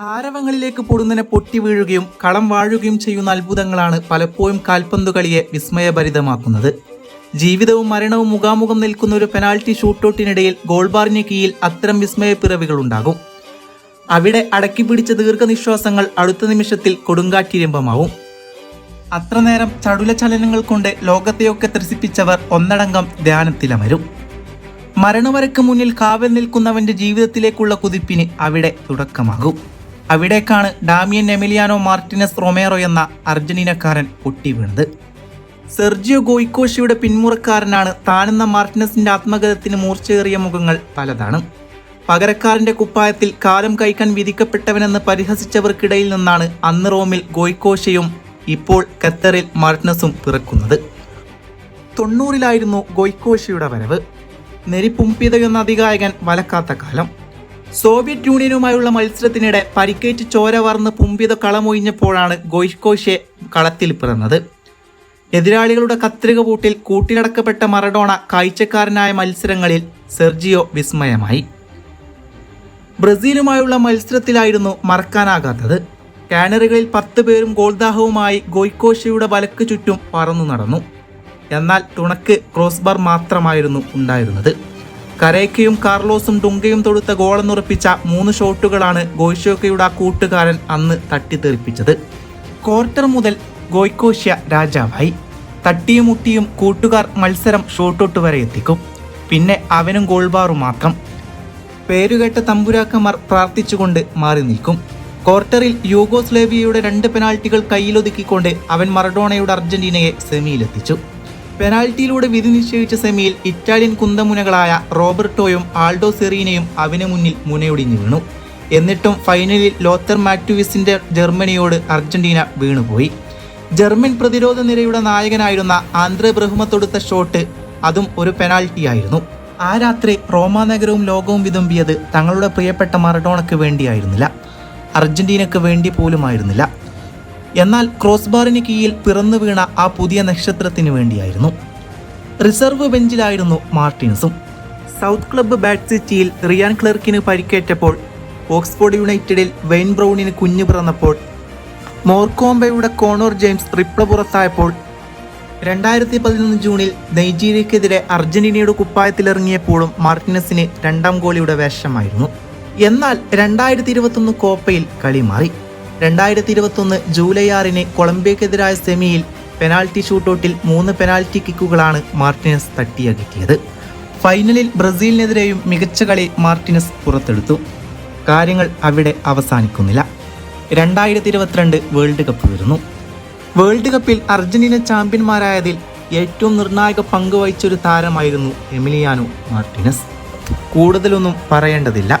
ആരവങ്ങളിലേക്ക് പൊടുന്നനെ പൊട്ടി വീഴുകയും കളം വാഴുകയും ചെയ്യുന്ന അത്ഭുതങ്ങളാണ് പലപ്പോഴും കാൽപന്തു കളിയെ വിസ്മയഭരിതമാക്കുന്നത്. ജീവിതവും മരണവും മുഖാമുഖം നിൽക്കുന്ന ഒരു പെനാൽറ്റി ഷൂട്ടൌട്ടിനിടയിൽ ഗോൾബാറിന് കീഴിൽ അത്തരം വിസ്മയ പിറവികൾ ഉണ്ടാകും. അവിടെ അടക്കി പിടിച്ച ദീർഘനിശ്വാസങ്ങൾ അടുത്ത നിമിഷത്തിൽ കൊടുങ്കാറ്റിരമ്പമാവും അത്ര നേരം ചടുല ചലനങ്ങൾ കൊണ്ട് ലോകത്തെയൊക്കെ ത്രസിപ്പിച്ചവർ ഒന്നടങ്കം ധ്യാനത്തിലമരും. മരണവരക്ക് മുന്നിൽ കാവൽ നിൽക്കുന്നവന്റെ ജീവിതത്തിലേക്കുള്ള കുതിപ്പിന് അവിടെ തുടക്കമാകും. അവിടേക്കാണ് ഡാമിയൻ എമിലിയാനോ മാർട്ടിനസ് റൊമേറോ എന്ന അർജന്റീനക്കാരൻ പൊട്ടി വീണത്. സെർജിയോ ഗോയ്ക്കോഷിയുടെ പിന്മുറക്കാരനാണ് താനെന്ന മാർട്ടിനസിന്റെ ആത്മഗതത്തിന് മൂർച്ചയേറിയ മുഖങ്ങൾ പലതാണ്. പകരക്കാരന്റെ കുപ്പായത്തിൽ കാലം കഴിക്കാൻ വിധിക്കപ്പെട്ടവനെന്ന് പരിഹസിച്ചവർക്കിടയിൽ നിന്നാണ് അന്ന് റോമിൽ ഗോയ്ക്കോഷയും ഇപ്പോൾ ഖത്തറിൽ മാർട്ടിനസും പിറക്കുന്നത്. തൊണ്ണൂറിലായിരുന്നു ഗോയ്ക്കോഷയുടെ വരവ്. നെരിപ്പുംപിത എന്ന അധികായകൻ വലക്കാത്ത കാലം. സോവിയറ്റ് യൂണിയനുമായുള്ള മത്സരത്തിനിടെ പരിക്കേറ്റ് ചോര വർന്ന് പുമ്പിത കളമൊഴിഞ്ഞപ്പോഴാണ് ഗോയ്ക്കോഷെ കളത്തിൽ പിറന്നത്. എതിരാളികളുടെ കത്രിക പൂട്ടിൽ കൂട്ടിലടക്കപ്പെട്ട മറഡോണ കാഴ്ചക്കാരനായ മത്സരങ്ങളിൽ സെർജിയോ വിസ്മയമായി. ബ്രസീലുമായുള്ള മത്സരത്തിലായിരുന്നു മറക്കാനാകാത്തത്. കാനറികളിൽ പത്ത് പേരും ഗോൾദാഹവുമായി ഗോയ്ക്കോഷയുടെ വലക്ക് ചുറ്റും പറന്നു നടന്നു. എന്നാൽ തുണക്ക് ക്രോസ്ബാർ മാത്രമായിരുന്നു ഉണ്ടായിരുന്നത്. കരേക്കയും കാർലോസും ഡുങ്കയും തൊടുത്ത ഗോളെന്നുറപ്പിച്ച മൂന്ന് ഷോട്ടുകളാണ് ഗോയ്ഷോക്കയുടെ ആ കൂട്ടുകാരൻ അന്ന് തട്ടിത്തെറിപ്പിച്ചത്. ക്വാർട്ടർ മുതൽ ഗോയ്ക്കോഷ്യ രാജാവായി. തട്ടിയും മുട്ടിയും കൂട്ടുകാർ മത്സരം ഷോട്ടൗട്ട് വരെ എത്തിക്കും. പിന്നെ അവനും ഗോൾബാറും മാത്രം. പേരുകേട്ട തമ്പുരാക്കന്മാർ പ്രാർത്ഥിച്ചുകൊണ്ട് മാറി നിൽക്കും. ക്വാർട്ടറിൽ യൂഗോസ്ലേവിയയുടെ രണ്ട് പെനാൽറ്റികൾ കയ്യിലൊതുക്കിക്കൊണ്ട് അവൻ മറഡോണയുടെ അർജന്റീനയെ സെമിയിലെത്തിച്ചു. പെനാൽറ്റിയിലൂടെ വിധി നിശ്ചയിച്ച സെമിയിൽ ഇറ്റാലിയൻ കുന്തമുനകളായ റോബർട്ടോയും ആൾഡോ സെറീനയും അവന് മുന്നിൽ മുനയൊടിഞ്ഞു വീണു. എന്നിട്ടും ഫൈനലിൽ ലോത്തർ മാറ്റുവിസിന്റെ ജർമ്മനിയോട് അർജന്റീന വീണുപോയി. ജർമ്മൻ പ്രതിരോധ നിരയുടെ നായകനായിരുന്ന ആന്ധ്ര ബ്രഹ്മ തൊടുത്ത ഷോട്ട് അതും ഒരു പെനാൽറ്റിയായിരുന്നു. ആ രാത്രി റോമാ നഗരവും ലോകവും വിതുമ്പിയത് തങ്ങളുടെ പ്രിയപ്പെട്ട മറഡോണയ്ക്ക് വേണ്ടിയായിരുന്നില്ല. അർജന്റീനയ്ക്ക് വേണ്ടി പോലുമായിരുന്നില്ല. എന്നാൽ ക്രോസ് ബാറിന് കീഴിൽ പിറന്നു വീണ ആ പുതിയ നക്ഷത്രത്തിന് വേണ്ടിയായിരുന്നു. റിസർവ് ബെഞ്ചിലായിരുന്നു മാർട്ടിൻസും. സൗത്ത് ക്ലബ്ബ് ബാറ്റ് സിറ്റിയിൽ റിയാൻ ക്ലർക്കിന് പരിക്കേറ്റപ്പോൾ ഓക്സ്ഫോർഡ് യുണൈറ്റഡിൽ വെയിൻ ബ്രൗണിന് കുഞ്ഞു പിറന്നപ്പോൾ മോർക്കോംബയുടെ കോണോർ ജെയിംസ് റിപ്ല പുറത്തായപ്പോൾ രണ്ടായിരത്തി പതിനൊന്ന് ജൂണിൽ നൈജീരിയക്കെതിരെ അർജന്റീനയുടെ കുപ്പായത്തിലിറങ്ങിയപ്പോഴും മാർട്ടിനസിന് രണ്ടാം ഗോളിയുടെ വേഷമായിരുന്നു. എന്നാൽ രണ്ടായിരത്തി ഇരുപത്തൊന്ന് കോപ്പയിൽ കളി മാറി. രണ്ടായിരത്തി ഇരുപത്തൊന്ന് ജൂലൈ ആറിന് കൊളംബിയക്കെതിരായ സെമിയിൽ പെനാൽറ്റി ഷൂട്ടൗട്ടിൽ മൂന്ന് പെനാൽറ്റി കിക്കുകളാണ് മാർട്ടിനസ് തട്ടിയകറ്റിയത്. ഫൈനലിൽ ബ്രസീലിനെതിരെയും മികച്ച കളി മാർട്ടിനസ് പുറത്തെടുത്തു. കാര്യങ്ങൾ അവിടെ അവസാനിക്കുന്നില്ല. രണ്ടായിരത്തി ഇരുപത്തിരണ്ട് വേൾഡ് കപ്പ് വരുന്നു. വേൾഡ് കപ്പിൽ അർജന്റീന ചാമ്പ്യന്മാരായതിൽ ഏറ്റവും നിർണായക പങ്ക് വഹിച്ചൊരു താരമായിരുന്നു എമിലിയാനോ മാർട്ടിനസ്. കൂടുതലൊന്നും പറയേണ്ടതില്ല.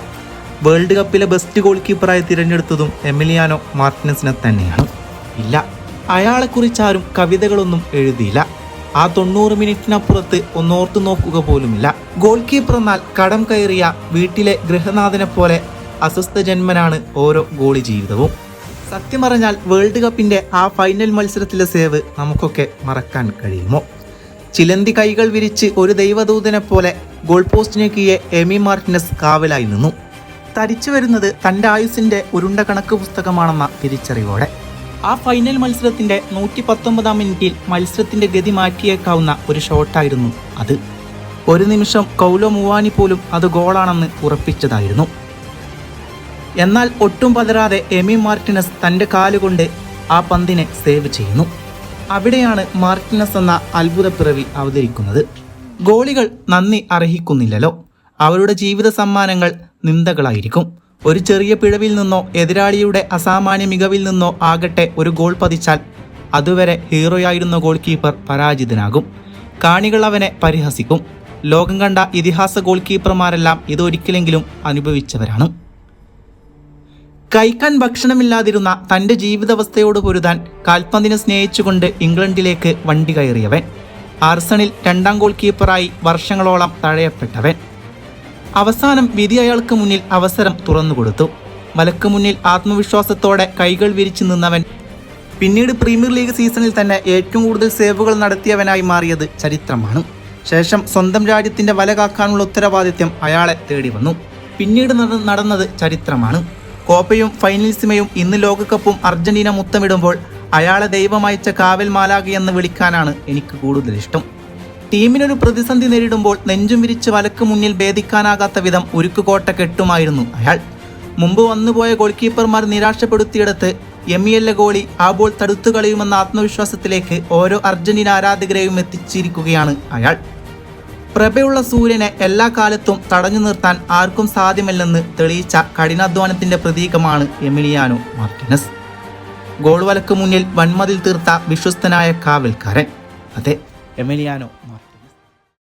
വേൾഡ് കപ്പിലെ ബെസ്റ്റ് ഗോൾ കീപ്പറായി തിരഞ്ഞെടുത്തതും എമിലിയാനോ മാർട്ടിനസിനെ തന്നെയാണ്. ഇല്ല അയാളെക്കുറിച്ച് ആരും കവിതകളൊന്നും എഴുതിയില്ല. ആ തൊണ്ണൂറ് മിനിറ്റിനപ്പുറത്ത് ഒന്നോർത്തു നോക്കുക പോലുമില്ല. ഗോൾ കീപ്പർ എന്നാൽ കടം കയറിയ വീട്ടിലെ ഗൃഹനാഥനെ പോലെ അസ്വസ്ഥ ജന്മനാണ് ഓരോ ഗോളി ജീവിതവും. സത്യം പറഞ്ഞാൽ വേൾഡ് കപ്പിന്റെ ആ ഫൈനൽ മത്സരത്തിലെ സേവ് നമുക്കൊക്കെ മറക്കാൻ കഴിയുമോ? ചിലന്തി കൈകൾ വിരിച്ച് ഒരു ദൈവദൂതനെ പോലെ ഗോൾ പോസ്റ്റിന് കീഴെ എമി മാർട്ടിനസ് കാവലായി നിന്നു. തരിച്ചു വരുന്നത് തന്റെ ആയുസിന്റെ ഉരുണ്ട കണക്ക് പുസ്തകമാണെന്ന തിരിച്ചറിവോടെ. ആ ഫൈനൽ മത്സരത്തിന്റെ നൂറ്റി പത്തൊമ്പതാം മിനിറ്റിൽ മത്സരത്തിന്റെ ഗതി മാറ്റിയേക്കാവുന്ന ഒരു ഷോട്ടായിരുന്നു അത്. ഒരു നിമിഷം കൗലോ മുവാനി പോലും അത് ഗോളാണെന്ന് ഉറപ്പിച്ചതായിരുന്നു. എന്നാൽ ഒട്ടും പതരാതെ എമി മാർട്ടിനസ് തന്റെ കാലുകൊണ്ട് ആ പന്തിനെ സേവ് ചെയ്യുന്നു. അവിടെയാണ് മാർട്ടിനസ് എന്ന അത്ഭുത പിറവി അവതരിക്കുന്നത്. ഗോളികൾ നന്ദി അർഹിക്കുന്നില്ലല്ലോ. അവരുടെ ജീവിത സമ്മാനങ്ങൾ നിന്ദകളായിരിക്കും. ഒരു ചെറിയ പിഴവിൽ നിന്നോ എതിരാളിയുടെ അസാമാന്യ മികവിൽ നിന്നോ ആകട്ടെ ഒരു ഗോൾ പതിച്ചാൽ അതുവരെ ഹീറോയായിരുന്ന ഗോൾ കീപ്പർ പരാജിതനാകും. കാണികൾ അവനെ പരിഹസിക്കും. ലോകം കണ്ട ഇതിഹാസ ഗോൾ കീപ്പർമാരെല്ലാം ഇതൊരിക്കലെങ്കിലും അനുഭവിച്ചവരാണ്. കഴിക്കാൻ ഭക്ഷണമില്ലാതിരുന്ന തന്റെ ജീവിതാവസ്ഥയോട് പൊരുതാൻ കാൽപന്തിനെ സ്നേഹിച്ചുകൊണ്ട് ഇംഗ്ലണ്ടിലേക്ക് വണ്ടി കയറിയവൻ. ആർസണിൽ രണ്ടാം ഗോൾ കീപ്പറായി വർഷങ്ങളോളം തഴയപ്പെട്ടവൻ. അവസാനം വിധി അയാൾക്ക് മുന്നിൽ അവസരം തുറന്നുകൊടുത്തു. മലക്ക് മുന്നിൽ ആത്മവിശ്വാസത്തോടെ കൈകൾ വിരിച്ചു നിന്നവൻ പിന്നീട് പ്രീമിയർ ലീഗ് സീസണിൽ തന്നെ ഏറ്റവും കൂടുതൽ സേവുകൾ നടത്തിയവനായി മാറിയത് ചരിത്രമാണ്. ശേഷം സ്വന്തം രാജ്യത്തിന്റെ വല കാക്കാനുള്ള ഉത്തരവാദിത്യം അയാളെ തേടി വന്നു. പിന്നീട് നട- നടന്നത് ചരിത്രമാണ്. കോപ്പയും ഫൈനൽസിമയും ഇന്ന് ലോകകപ്പും അർജന്റീന മുത്തമിടുമ്പോൾ അയാളെ ദൈവമയച്ച കാവൽ മാലാകയെന്ന് വിളിക്കാനാണ് എനിക്ക് കൂടുതൽ ഇഷ്ടം. ടീമിനൊരു പ്രതിസന്ധി നേരിടുമ്പോൾ നെഞ്ചും വിരിച്ച് വലക്ക് മുന്നിൽ ഭേദിക്കാനാകാത്ത വിധം ഉരുക്കുകോട്ട കെട്ടുമായിരുന്നു അയാൾ. മുമ്പ് വന്നുപോയ ഗോൾ കീപ്പർമാർ നിരാശപ്പെടുത്തിയെടുത്ത് എമ്മിയല്ല ഗോളി ആ ബോൾ തടുത്തു കളയുമെന്ന ആത്മവിശ്വാസത്തിലേക്ക് ഓരോ അർജന്റീന ആരാധകരെയും എത്തിച്ചിരിക്കുകയാണ് അയാൾ. പ്രഭയുള്ള സൂര്യനെ എല്ലാ കാലത്തും തടഞ്ഞു നിർത്താൻ ആർക്കും സാധ്യമല്ലെന്ന് തെളിയിച്ച കഠിനാധ്വാനത്തിന്റെ പ്രതീകമാണ് എമിലിയാനോ മാർട്ടിനസ്. ഗോൾ വലക്ക് മുന്നിൽ വൻമതിൽ തീർത്ത വിശ്വസ്തനായ കാവൽക്കാരൻ. അതെ എമിലിയാനോ മാർട്ടിനസ്